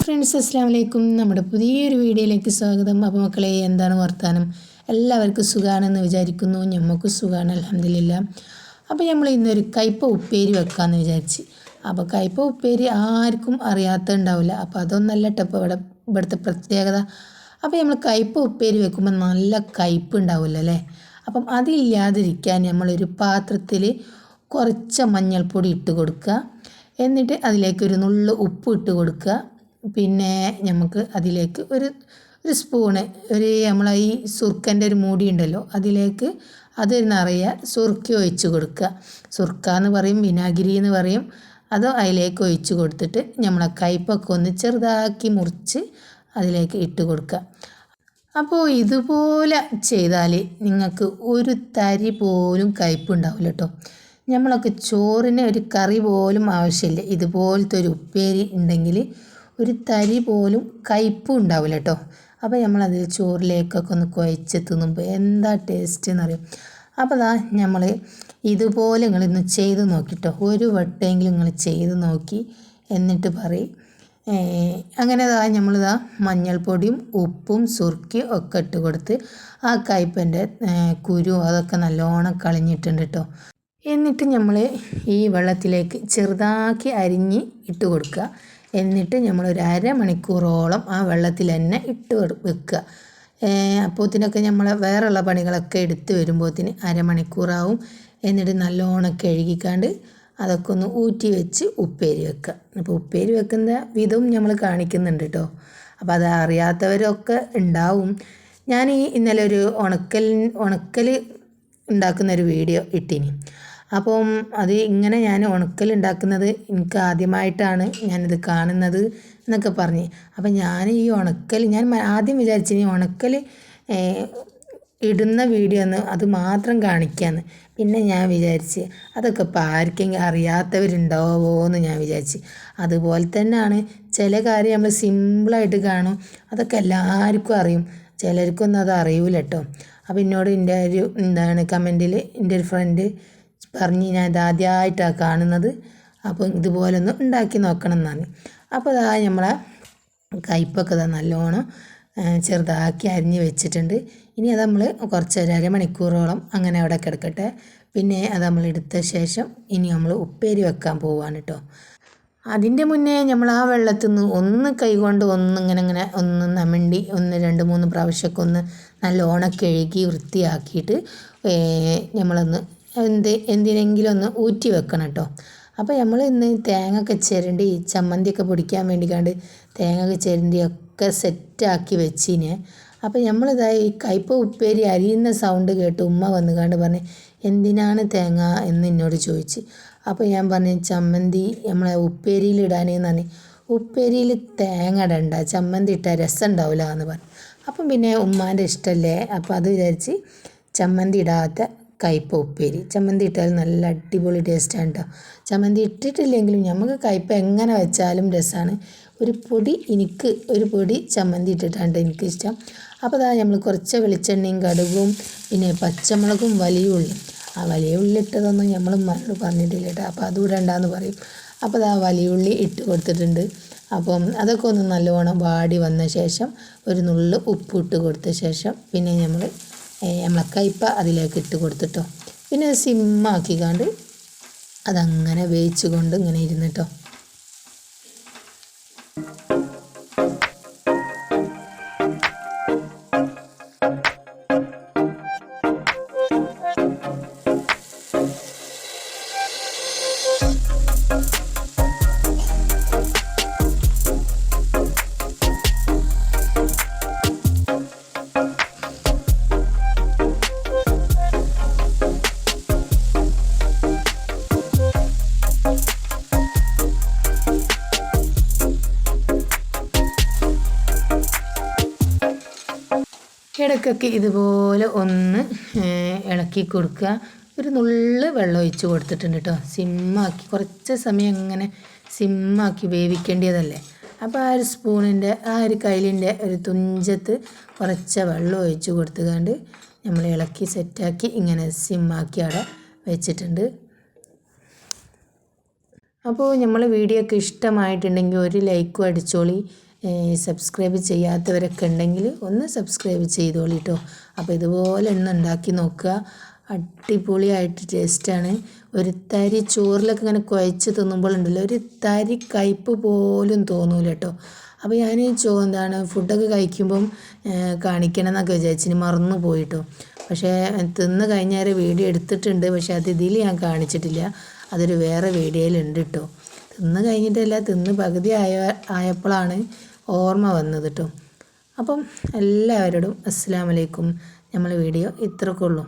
Friends അസ്സാം വലൈക്കും നമ്മുടെ പുതിയൊരു വീഡിയോയിലേക്ക് സ്വാഗതം. അപ്പോൾ മക്കളെ എന്താണ് വർത്താനം? എല്ലാവർക്കും സുഖമാണെന്ന് വിചാരിക്കുന്നു. ഞമ്മക്കും സുഖമാണ് അലഹമില്ല അപ്പോൾ നമ്മൾ ഇന്നൊരു കയ്പ ഉപ്പേരി വെക്കാമെന്ന് വിചാരിച്ച്. അപ്പോൾ കയ്പ ഉപ്പേരി ആർക്കും അറിയാത്ത ഉണ്ടാവില്ല അപ്പോൾ അതൊന്നല്ല ഇപ്പോൾ ഇവിടെ ഇവിടുത്തെ പ്രത്യേകത. അപ്പോൾ നമ്മൾ കയ്പ ഉപ്പേരി വെക്കുമ്പോൾ നല്ല കയ്പ് ഉണ്ടാവില്ല അല്ലേ അപ്പം അതില്ലാതിരിക്കാൻ നമ്മളൊരു പാത്രത്തിൽ കുറച്ച് മഞ്ഞൾപ്പൊടി ഇട്ട് കൊടുക്കുക. എന്നിട്ട് അതിലേക്ക് ഒരു നുള്ളു ഉപ്പ് ഇട്ട് കൊടുക്കുക. പിന്നെ നമുക്ക് അതിലേക്ക് ഒരു ഒരു സ്പൂണ് ഒരു നമ്മളെ ഈ സുർക്കന്റെ ഒരു മൂടി ഉണ്ടല്ലോ അതിലേക്ക് അത് നിറയെ സുർക്ക ഒഴിച്ച് കൊടുക്കുക. സുർക്ക എന്ന് പറയും വിനാഗിരി എന്ന് പറയും. അത് അതിലേക്ക് ഒഴിച്ച് കൊടുത്തിട്ട് നമ്മളെ കയ്പൊക്കെ ഒന്ന് ചെറുതാക്കി മുറിച്ച് അതിലേക്ക് ഇട്ട് കൊടുക്കുക. അപ്പോൾ ഇതുപോലെ ചെയ്താൽ നിങ്ങൾക്ക് ഒരു തരി പോലും കയ്പുണ്ടാവില്ല കേട്ടോ. നമ്മളൊക്കെ ചോറിന് ഒരു കറി പോലും ആവശ്യമില്ല. ഇതുപോലത്തെ ഒരു ഉപ്പേരി ഉണ്ടെങ്കിൽ ഒരു തരി പോലും കയ്പും ഉണ്ടാവില്ല കേട്ടോ. അപ്പോൾ നമ്മളത് ചോറിലേക്കൊക്കെ ഒന്ന് കുഴച്ച് തിന്നുമ്പോൾ എന്താ ടേസ്റ്റ് എന്നറിയും? അപ്പോൾ അതാ നമ്മൾ ഇതുപോലെ നിങ്ങളിന്ന് ചെയ്ത് നോക്കിട്ടോ. ഒരു വട്ടമെങ്കിലും നിങ്ങൾ ചെയ്ത് നോക്കി എന്നിട്ട് പറയും. അങ്ങനെ ദാ നമ്മളിതാ മഞ്ഞൾപ്പൊടിയും ഉപ്പും സുർക്കി ഒക്കെ ഇട്ട് കൊടുത്ത് ആ കയ്പന്റെ കുരു അതൊക്കെ നല്ലോണം കളഞ്ഞിട്ടുണ്ട് കേട്ടോ എന്നിട്ട് നമ്മൾ ഈ വെള്ളത്തിലേക്ക് ചെറുതാക്കി അരിഞ്ഞ് ഇട്ട് കൊടുക്കുക. എന്നിട്ട് നമ്മൾ ഒരു അരമണിക്കൂറോളം ആ വെള്ളത്തിൽ തന്നെ ഇട്ട് വെക്കുക. അപ്പോത്തിനൊക്കെ നമ്മൾ വേറെയുള്ള പണികളൊക്കെ എടുത്ത് വരുമ്പോഴത്തിന് അരമണിക്കൂറാവും. എന്നിട്ട് നല്ലോണം കഴുകിക്കാണ്ട് അതൊക്കെ ഒന്ന് ഊറ്റി വെച്ച് ഉപ്പേരി വെക്കുക. അപ്പോൾ ഉപ്പേരി വെക്കുന്ന വിധവും നമ്മൾ കാണിക്കുന്നുണ്ട് കേട്ടോ അപ്പോൾ അത് അറിയാത്തവരൊക്കെ ഉണ്ടാവും. ഞാൻ ഈ ഇന്നലെ ഒരു ഉണക്കൽ ഉണക്കൽ ഉണ്ടാക്കുന്ന ഒരു വീഡിയോ ഇട്ടിനി. അപ്പം അത് ഇങ്ങനെ ഞാൻ ഉണക്കൽ ഉണ്ടാക്കുന്നത് എനിക്ക് ആദ്യമായിട്ടാണ് ഞാനിത് കാണുന്നത് എന്നൊക്കെ പറഞ്ഞ്. അപ്പം ഞാൻ ഈ ഉണക്കൽ ഞാൻ ആദ്യം വിചാരിച്ചിന് ഉണക്കൽ ഇടുന്ന വീഡിയോ ഒന്ന് അത് മാത്രം കാണിക്കാമെന്ന് പിന്നെ ഞാൻ വിചാരിച്ച് അതൊക്കെ ഇപ്പോൾ ആർക്കെങ്കിലും അറിയാത്തവരുണ്ടാവോ എന്ന് ഞാൻ വിചാരിച്ച്. അതുപോലെ തന്നെയാണ് ചില കാര്യം നമ്മൾ സിമ്പിളായിട്ട് കാണും. അതൊക്കെ എല്ലാവർക്കും അറിയും. ചിലർക്കൊന്നും അത് അറിയൂല കേട്ടോ. അപ്പോൾ എന്നോട് എന്റെ ഒരു എന്താണ് കമന്റിൽ എന്റെ ഒരു ഫ്രണ്ട് പറഞ്ഞ് ഞാൻ ഇത് ആദ്യമായിട്ടാണ് കാണുന്നത്. അപ്പം ഇതുപോലെ ഒന്ന് ഉണ്ടാക്കി നോക്കണം എന്നാണ്. അപ്പോൾ അതാ നമ്മളെ കയ്പ്പൊക്കെ ഇതാ നല്ലോണം ചെറുതാക്കി അരിഞ്ഞ് വെച്ചിട്ടുണ്ട്. ഇനി അത് നമ്മൾ കുറച്ച് ഒരു അരമണിക്കൂറോളം അങ്ങനെ അവിടെ കിടക്കട്ടെ. പിന്നെ അത് നമ്മൾ എടുത്ത ശേഷം ഇനി നമ്മൾ ഉപ്പേരി വെക്കാൻ പോവാണ് കേട്ടോ അതിന്റെ മുന്നേ നമ്മൾ ആ വെള്ളത്തിൽ നിന്ന് ഒന്ന് കൈകൊണ്ട് ഒന്ന് ഇങ്ങനെ ഇങ്ങനെ ഒന്ന് നമിണ്ടി ഒന്ന് രണ്ട് മൂന്ന് പ്രാവശ്യമൊക്കെ ഒന്ന് നല്ലോണം കഴുകി വൃത്തിയാക്കിയിട്ട് നമ്മളൊന്ന് എന്ത് എന്തിനെങ്കിലും ഒന്ന് ഊറ്റി വെക്കണം കേട്ടോ അപ്പോൾ നമ്മൾ ഇന്ന് തേങ്ങ ഒക്കെ ചിരണ്ടി ചമ്മന്തിയൊക്കെ പൊടിക്കാൻ വേണ്ടിക്കാണ്ട് തേങ്ങ ഒക്കെ ചിരണ്ടി ഒക്കെ സെറ്റാക്കി വെച്ചിന്. അപ്പോൾ നമ്മളിതായി കയ്പ ഉപ്പേരി അരിയുന്ന സൗണ്ട് കേട്ട് ഉമ്മ വന്നുകാണ്ട് പറഞ്ഞ് എന്തിനാണ് തേങ്ങ? എന്ന് എന്നോട് ചോദിച്ച്. അപ്പോൾ ഞാൻ പറഞ്ഞു ചമ്മന്തി നമ്മളെ ഉപ്പേരിയിൽ എന്ന് പറഞ്ഞു ഉപ്പേരിയിൽ തേങ്ങ ഇടണ്ട ചമ്മന്തി ഇട്ടാൽ രസം ഉണ്ടാവില്ല എന്ന് പറഞ്ഞു. അപ്പം പിന്നെ ഉമ്മാന്റെ ഇഷ്ടമല്ലേ അപ്പോൾ അത് വിചാരിച്ച് ചമ്മന്തി ഇടാത്ത കയ്പ ഉപ്പേരി. ചമ്മന്തി ഇട്ടാൽ നല്ല അടിപൊളി ടേസ്റ്റാണ് കേട്ടോ ചമ്മന്തി ഇട്ടിട്ടില്ലെങ്കിലും നമുക്ക് കയ്പ എങ്ങനെ വെച്ചാലും രസമാണ് ഒരു പൊടി എനിക്ക് ഒരു പൊടി ചമ്മന്തി ഇട്ടിട്ടാണ് എനിക്കിഷ്ടം. അപ്പോൾ അതാ നമ്മൾ കുറച്ച് വെളിച്ചെണ്ണയും കടുകും പിന്നെ പച്ചമുളകും വലിയ ഉള്ളി. ആ വലിയ ഉള്ളി ഇട്ടതൊന്നും നമ്മൾ പറഞ്ഞിട്ടില്ല കേട്ടോ അപ്പോൾ അതും ഇടണ്ടെന്ന് പറയും. അപ്പോൾ അതാ വലിയ ഉള്ളി ഇട്ട് കൊടുത്തിട്ടുണ്ട്. അപ്പം അതൊക്കെ ഒന്ന് നല്ലോണം വാടി വന്ന ശേഷം ഒരു നുള്ളു ഉപ്പ് ഇട്ട് കൊടുത്ത ശേഷം പിന്നെ നമ്മൾ നമ്മളെ കയ്പ അതിലേക്ക് ഇട്ട് കൊടുത്തിട്ടോ. പിന്നെ സിമ്മാക്കിക്കാണ്ട് അതങ്ങനെ വേവിച്ചുകൊണ്ട് ഇങ്ങനെ ഇരുന്നിട്ടോ. ഇടയ്ക്കൊക്കെ ഇതുപോലെ ഒന്ന് ഇളക്കി കൊടുക്കുക. ഒരു നുള്ള് വെള്ളം ഒഴിച്ച് കൊടുത്തിട്ടുണ്ട് കേട്ടോ സിമ്മാക്കി. കുറച്ച് സമയം ഇങ്ങനെ സിമ്മാക്കി വേവിക്കേണ്ടതല്ലേ? അപ്പോൾ ആ ഒരു സ്പൂണിന്റെ ആ ഒരു കയ്യിലിന്റെ ഒരു തുഞ്ചത്ത് കുറച്ച് വെള്ളം ഒഴിച്ച് കൊടുത്തുകൊണ്ട് നമ്മൾ ഇളക്കി സെറ്റാക്കി ഇങ്ങനെ സിമ്മാക്കി അവിടെ വെച്ചിട്ടുണ്ട്. അപ്പോൾ നമ്മൾ വീഡിയോ ഒക്കെ ഇഷ്ടമായിട്ടുണ്ടെങ്കിൽ ഒരു ലൈക്കും അടിച്ചോളി. സബ്സ്ക്രൈബ് ചെയ്യാത്തവരൊക്കെ ഉണ്ടെങ്കിൽ ഒന്ന് സബ്സ്ക്രൈബ് ചെയ്തോളി കേട്ടോ അപ്പോൾ ഇതുപോലെ ഒന്ന് ഉണ്ടാക്കി നോക്കുക. അടിപൊളിയായിട്ട് ടേസ്റ്റാണ് ഒരു തരി ചോറിലൊക്കെ ഇങ്ങനെ കുഴച്ച് തിന്നുമ്പോൾ ഉണ്ടല്ലോ ഒരു തരി കയ്പ്പ് പോലും തോന്നൂല കേട്ടോ അപ്പോൾ ഞാൻ ചോ എന്താണ് ഫുഡൊക്കെ കഴിക്കുമ്പം കാണിക്കണം എന്നൊക്കെ വിചാരിച്ചിന് മറന്നു പോയിട്ടോ. പക്ഷേ തിന്ന് കഴിഞ്ഞാൽ വീഡിയോ എടുത്തിട്ടുണ്ട് പക്ഷേ അത് ഇതിൽ ഞാൻ കാണിച്ചിട്ടില്ല. അതൊരു വേറെ വീഡിയോയിലുണ്ട് കേട്ടോ തിന്ന് കഴിഞ്ഞിട്ടല്ല തിന്ന് പകുതി ആയ ആയപ്പോഴാണ് ഓർമ്മ വന്നത് കേട്ടോ അപ്പം എല്ലാവരോടും അസ്സാം വലൈക്കും നമ്മളെ വീഡിയോ ഇത്രക്കുള്ളൂ.